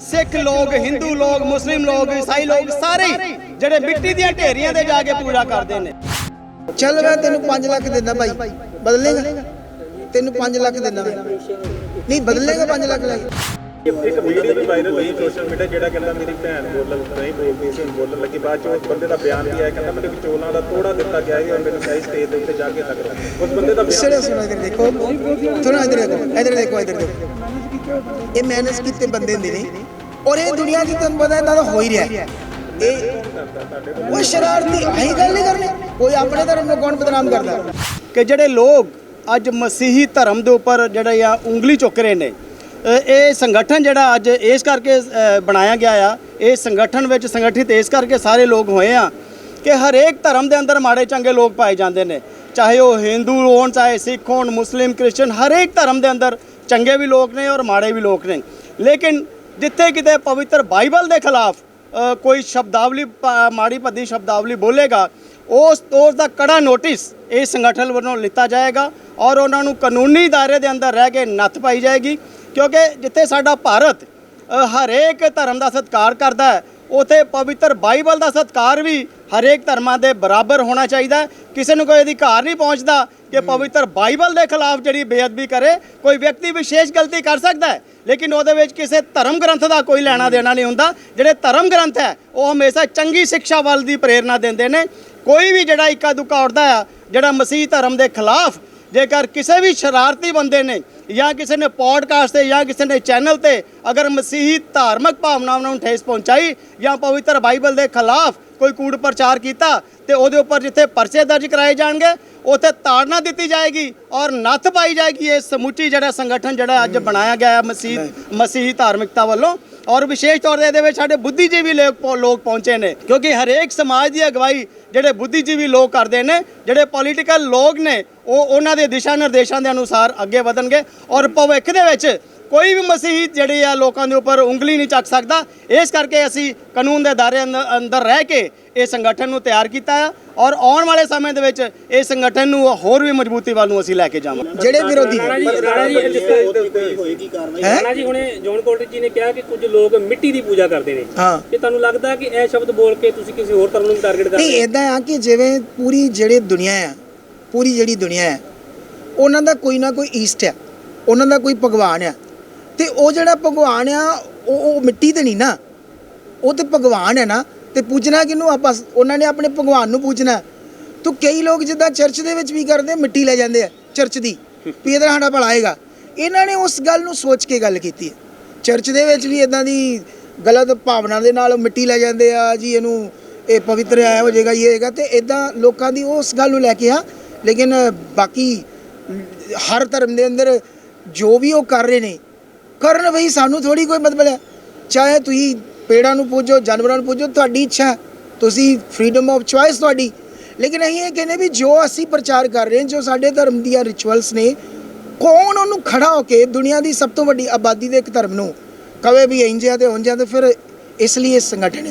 ਸਿੱਖ ਲੋਕ, ਹਿੰਦੂ ਲੋਕ, ਮੁਸਲਿਮ ਲੋਕ, ਈਸਾਈ ਲੋਕ ਸਾਰੇ ਹੀ ਜਿਹੜੇ ਮਿੱਟੀ ਦੀਆਂ ਢੇਰੀਆਂ ਤੇ ਜਾ ਕੇ ਪੂਜਾ ਕਰਦੇ ਨੇ। ਚੱਲ ਮੈਂ ਤੈਨੂੰ 5 ਲੱਖ ਦਿੰਦਾ ਭਾਈ। ਬਦਲੇਗਾ? ਤੈਨੂੰ 5 ਲੱਖ ਦਿੰਦਾ ਮੈਂ। ਨਹੀਂ, ਬਦਲੇਗਾ 5 ਲੱਖ ਲੈ ਕੇ? ਇੱਕ ਵੀਡੀਓ ਵੀ ਵਾਇਰਲ ਹੋਈ ਸੋਸ਼ਲ ਮੀਡੀਆ ਜਿਹੜਾ ਕਹਿੰਦਾ ਮੇਰੀ ਭੈਣ ਬੋਲਣ ਨਹੀਂ ਬੋਲਦੀ ਸੀ ਹੁਣ ਬੋਲਣ ਲੱਗੀ। ਬਾਅਦ ਚ ਉਸ ਬੰਦੇ ਦਾ ਬਿਆਨ ਵੀ ਆਇਆ ਕਹਿੰਦਾ ਮੈਨੂੰ ਵਿਚੋਲਾਂ ਦਾ ਤੋੜਾ ਦਿੱਤਾ ਗਿਆ ਹੈ ਔਰ ਮੈਨੂੰ ਸਹੀ ਸਟੇਜ ਦੇ ਉੱਤੇ ਜਾ ਕੇ ਤੱਕ ਉਸ ਬੰਦੇ ਦਾ ਬਿਆਨ ਸੁਣੋ ਸੁਣੋ ਇਧਰ ਦੇਖੋ। ਸੁਣੋ ਇਧਰ ਦੇਖੋ ਇਧਰ ਦੇਖੋ ਇਧਰ ਦੇਖੋ। ਇਹ ਮੈਨੇਜ ਕੀਤੇ ਬੰਦੇ ਹੁੰਦੇ ਨੇ ਔਰ ਇਹ ਦੁਨੀਆ ਦੀ ਤੁਹਾਨੂੰ ਪਤਾ ਇਦਾਂ ਦਾ ਹੋ ਹੀ ਰਿਹਾ ਹੈ। ਇਹ ਉਹ ਸ਼ਰਾਰਤੀ ਆਹੀ ਗੱਲ ਨਹੀਂ ਕਰਨੀ। ਕੋਈ ਆਪਣੇ ਧਰਮ ਨੂੰ ਕੌਣ ਬਦਨਾਮ ਕਰਦਾ? ਕਿ ਜਿਹੜੇ ਲੋਕ ਅੱਜ ਮਸੀਹੀ ਧਰਮ ਦੇ ਉੱਪਰ ਜਿਹੜੇ ਆ ਉਂਗਲੀ ਚੁੱਕ ਰਹੇ ਨੇ ਇਹ ਸੰਗਠਨ ਜਿਹੜਾ ਅੱਜ ਇਸ ਕਰਕੇ ਬਣਾਇਆ ਗਿਆ ਆ, ਇਹ ਸੰਗਠਨ ਵਿੱਚ ਸੰਗਠਿਤ ਇਸ ਕਰਕੇ ਸਾਰੇ ਲੋਕ ਹੋਏ ਆ ਕਿ ਹਰੇਕ ਧਰਮ ਦੇ ਅੰਦਰ ਮਾੜੇ ਚੰਗੇ ਲੋਕ ਪਾਏ ਜਾਂਦੇ ਨੇ। ਚਾਹੇ ਉਹ ਹਿੰਦੂ ਹੋਣ, ਚਾਹੇ ਸਿੱਖ ਹੋਣ ਮੁਸਲਿਮ ਕ੍ਰਿਸਚੀਅਨ ਹਰੇਕ ਧਰਮ ਦੇ ਅੰਦਰ ਚੰਗੇ ਵੀ ਲੋਕ ਨੇ ਔਰ ਮਾੜੇ ਵੀ ਲੋਕ ਨੇ। ਲੇਕਿਨ ਜਿੱਥੇ ਕਿਤੇ ਪਵਿੱਤਰ ਬਾਈਬਲ ਦੇ ਖਿਲਾਫ ਕੋਈ ਸ਼ਬਦਾਵਲੀ ਪ- ਮਾੜੀ ਭੱਦੀ ਸ਼ਬਦਾਵਲੀ ਬੋਲੇਗਾ, ਉਸ ਉਸ ਦਾ ਕੜਾ ਨੋਟਿਸ ਇਹ ਸੰਗਠਨ ਵੱਲੋਂ ਲਿੱਤਾ ਜਾਏਗਾ ਔਰ ਉਹਨਾਂ ਨੂੰ ਕਾਨੂੰਨੀ ਦਾਇਰੇ ਦੇ ਅੰਦਰ ਰਹਿ ਕੇ ਨੱਥ ਪਾਈ ਜਾਏਗੀ। ਕਿਉਂਕਿ ਜਿੱਥੇ ਸਾਡਾ ਭਾਰਤ ਹਰੇਕ ਧਰਮ ਦਾ ਸਤਿਕਾਰ ਕਰਦਾ ਹੈ ਉਥੇ ਪਵਿੱਤਰ ਬਾਈਬਲ ਦਾ ਸਤਿਕਾਰ ਵੀ ਹਰੇਕ ਧਰਮਾਂ ਦੇ ਬਰਾਬਰ ਹੋਣਾ ਚਾਹੀਦਾ। ਕਿਸੇ ਨੂੰ ਕੋਈ ਅਧਿਕਾਰ ਨਹੀਂ ਪਹੁੰਚਦਾ ਕਿ ਪਵਿੱਤਰ ਬਾਈਬਲ ਦੇ ਖਿਲਾਫ ਜਿਹੜੀ ਬੇਅਦਬੀ ਕਰੇ ਕੋਈ ਵਿਅਕਤੀ ਵਿਸ਼ੇਸ਼ ਗਲਤੀ ਕਰ ਸਕਦਾ ਹੈ ਲੇਕਿਨ ਉਹਦੇ ਵਿੱਚ ਕਿਸੇ ਧਰਮ ਗ੍ਰੰਥ ਦਾ ਕੋਈ ਲੈਣਾ ਦੇਣਾ ਨਹੀਂ ਹੁੰਦਾ। ਜਿਹੜੇ ਧਰਮ ਗ੍ਰੰਥ ਹੈ ਉਹ ਹਮੇਸ਼ਾ ਚੰਗੀ ਸਿੱਖਿਆ ਵੱਲ ਦੀ ਪ੍ਰੇਰਣਾ ਦਿੰਦੇ ਨੇ। ਕੋਈ ਵੀ ਜਿਹੜਾ ਇੱਕਾ ਦੁੱਕਾ ਉੱਠਦਾ ਆ ਜਿਹੜਾ ਮਸੀਹ ਧਰਮ ਦੇ ਖਿਲਾਫ ਜੇਕਰ ਕਿਸੇ ਵੀ ਸ਼ਰਾਰਤੀ ਬੰਦੇ ਨੇ ਜਾਂ ਕਿਸੇ ਨੇ ਪੋਡਕਾਸਟ ਤੇ ਜਾਂ ਕਿਸੇ ਨੇ ਚੈਨਲ ਤੇ ਅਗਰ ਮਸੀਹੀ ਧਾਰਮਿਕ ਭਾਵਨਾਵਾਂ ਨੂੰ ਠੇਸ ਪਹੁੰਚਾਈ ਜਾਂ ਪਵਿੱਤਰ ਬਾਈਬਲ ਦੇ ਖਿਲਾਫ ਕੋਈ ਕੂੜ ਪ੍ਰਚਾਰ ਕੀਤਾ ਤੇ ਉਹਦੇ ਉੱਪਰ ਜਿੱਥੇ ਪਰਚੇ ਦਰਜ ਕਰਾਏ ਜਾਣਗੇ ਉੱਥੇ ਤਾੜਨਾ ਦਿੱਤੀ ਜਾਏਗੀ ਔਰ ਨੱਥ ਪਾਈ ਜਾਏਗੀ ਇਹ ਸਮੁੱਚੀ ਜਿਹੜਾ ਸੰਗਠਨ ਜਿਹੜਾ ਅੱਜ ਬਣਾਇਆ ਗਿਆ ਹੈ ਮਸੀਹ ਮਸੀਹੀ ਧਾਰਮਿਕਤਾ ਵੱਲੋਂ। ਔਰ ਵਿਸ਼ੇਸ਼ ਤੌਰ ਤੇ ਇਹਦੇ ਵਿੱਚ ਸਾਡੇ ਬੁੱਧੀਜੀਵੀ ਲੋਕ ਪਹੁੰ- ਲੋਕ ਪਹੁੰਚੇ ਨੇ, ਕਿਉਂਕਿ ਹਰੇਕ ਸਮਾਜ ਦੀ ਅਗਵਾਈ ਜਿਹੜੇ ਬੁੱਧੀਜੀਵੀ ਲੋਕ ਕਰਦੇ ਨੇ, ਜਿਹੜੇ ਪੋਲੀਟੀਕਲ ਲੋਕ ਨੇ, ਉਹ ਉਹਨਾਂ ਦੇ ਦਿਸ਼ਾ ਨਿਰਦੇਸ਼ਾਂ ਦੇ ਅਨੁਸਾਰ ਅੱਗੇ ਵਧਣਗੇ ਔਰ ਭਵਿੱਖ ਦੇ ਵਿੱਚ ਕੋਈ ਵੀ ਮਸੀਹੀ ਜਿਹੜੇ ਆ ਲੋਕਾਂ ਦੇ ਉੱਪਰ ਉਂਗਲੀ ਨਹੀਂ ਚੱਕ ਸਕਦਾ। ਇਸ ਕਰਕੇ ਅਸੀਂ ਕਾਨੂੰਨ ਦੇ ਦਾਇਰੇ ਅੰਦ- ਅੰਦਰ ਰਹਿ ਕੇ ਇਹ ਸੰਗਠਨ ਨੂੰ ਤਿਆਰ ਕੀਤਾ ਆ ਔਰ ਆਉਣ ਵਾਲੇ ਸਮੇਂ ਦੇ ਵਿੱਚ ਇਹ ਸੰਗਠਨ ਨੂੰ ਹੋਰ ਵੀ ਮਜ਼ਬੂਤੀ ਵੱਲ ਨੂੰ ਅਸੀਂ ਲੈ ਕੇ ਜਾਵਾਂਗੇ। ਜਿਹੜੇ ਵਿਰੋਧੀ ਰਾਣਾ ਜੀ ਰਾਣਾ ਜੀ ਜਿਸ ਰਾਣਾ ਜੀ ਹੁਣੇ ਜੌਨ ਕੋਲਟ ਜੀ ਨੇ ਕਿਹਾ ਕਿ ਕੁਝ ਲੋਕ ਮਿੱਟੀ ਦੀ ਪੂਜਾ ਕਰਦੇ ਨੇ। ਹਾਂ। ਕਿ ਤੁਹਾਨੂੰ ਲੱਗਦਾ ਕਿ ਇਹ ਸ਼ਬਦ ਬੋਲ ਕੇ ਤੁਸੀਂ ਕਿਸੇ ਹੋਰ ਧਰਮ ਨੂੰ ਟਾਰਗੇਟ ਕਰ ਨਹੀਂ ਰਹੇ ਹੋ? ਇਦਾਂ ਆ ਕਿ ਜਿਵੇਂ ਪੂਰੀ ਜਿਹੜੀ ਦੁਨੀਆ ਆ ਪੂਰੀ ਜਿਹੜੀ ਦੁਨੀਆ ਹੈ ਉਹਨਾਂ ਦਾ ਕੋਈ ਨਾ ਕੋਈ ਈਸਟ ਆ ਉਹਨਾਂ ਦਾ ਕੋਈ ਭਗਵਾਨ ਆ ਤੇ ਉਹ ਜਿਹੜਾ ਭਗਵਾਨ ਆ, ਉਹ ਉਹ ਮਿੱਟੀ ਤੇ ਨਹੀਂ ਨਾ। ਉਹ ਤੇ ਭਗਵਾਨ ਹੈ ਨਾ। ਤੇ ਪੂਜਣਾ ਕਿਹਨੂੰ ਆਪਾਂ ਉਹਨਾਂ ਨੇ ਆਪਣੇ ਭਗਵਾਨ ਨੂੰ ਪੂਜਣਾ। ਤੋ ਕਈ ਲੋਕ ਜਿੱਦਾਂ ਚਰਚ ਦੇ ਵਿੱਚ ਵੀ ਕਰਦੇ, ਮਿੱਟੀ ਲੈ ਜਾਂਦੇ ਆ, ਚਰਚ ਦੀ। ਵੀ ਇਹਦਾ ਸਾਡਾ ਭਲਾ ਆਏਗਾ ਇਹਨਾਂ ਨੇ ਉਸ ਗੱਲ ਨੂੰ ਸੋਚ ਕੇ ਗੱਲ ਕੀਤੀ ਹੈ। ਚਰਚ ਦੇ ਵਿੱਚ ਵੀ ਇਦਾਂ ਦੀ ਗਲਤ ਭਾਵਨਾ ਦੇ ਨਾਲ ਮਿੱਟੀ ਲੈ ਜਾਂਦੇ ਆ, ਜੀ ਇਹਨੂੰ ਇਹ ਪਵਿੱਤਰ ਆਇਆ ਹੋ ਜਾਏਗਾ, ਇਹ ਹੋਏਗਾ। ਤੇ ਇਦਾਂ ਲੋਕਾਂ ਦੀ ਉਸ ਗੱਲ ਨੂੰ ਲੈ ਕੇ ਆ। ਲੇਕਿਨ ਬਾਕੀ ਹਰ ਧਰਮ ਦੇ ਅੰਦਰ ਜੋ ਵੀ ਉਹ ਕਰ ਰਹੇ ਨੇ ਕਰਨ ਬਈ ਸਾਨੂੰ ਥੋੜੀ ਕੋਈ ਮਤਲਬ ਹੈ। ਚਾਹੇ ਤੁਸੀਂ ਪੇੜਾਂ ਨੂੰ ਪੂਜੋ, ਜਾਨਵਰਾਂ ਨੂੰ ਪੂਜੋ, ਤੁਹਾਡੀ ਇੱਛਾ ਤੁਸੀਂ ਫਰੀडम ਆਫ ਚੁਆਇਸ ਤੁਹਾਡੀ। ਲੇਕਿਨ ਅਸੀਂ ਇਹ ਕਹਿੰਦੇ ਵੀ ਜੋ ਅਸੀਂ ਪ੍ਰਚਾਰ ਕਰ ਰਹੇ ਹਾਂ, ਜੋ ਸਾਡੇ ਧਰਮ ਦੀਆਂ ਰਿਚੁਅਲਸ ਨੇ, ਕੌਣ ਉਹਨੂੰ ਖੜਾ ਹੋ ਕੇ ਦੁਨੀਆ ਦੀ ਸਭ ਤੋਂ ਵੱਡੀ ਆਬਾਦੀ ਦੇ ਇੱਕ ਧਰਮ ਨੂੰ ਕਵੇ ਵੀ ਇੰਜ ਆ ਤੇ ਉਂਝ ਤੇ ਫਿਰ ਇਸ ਲਈ ਇਹ ਸੰਗਠਨ ਹੈ।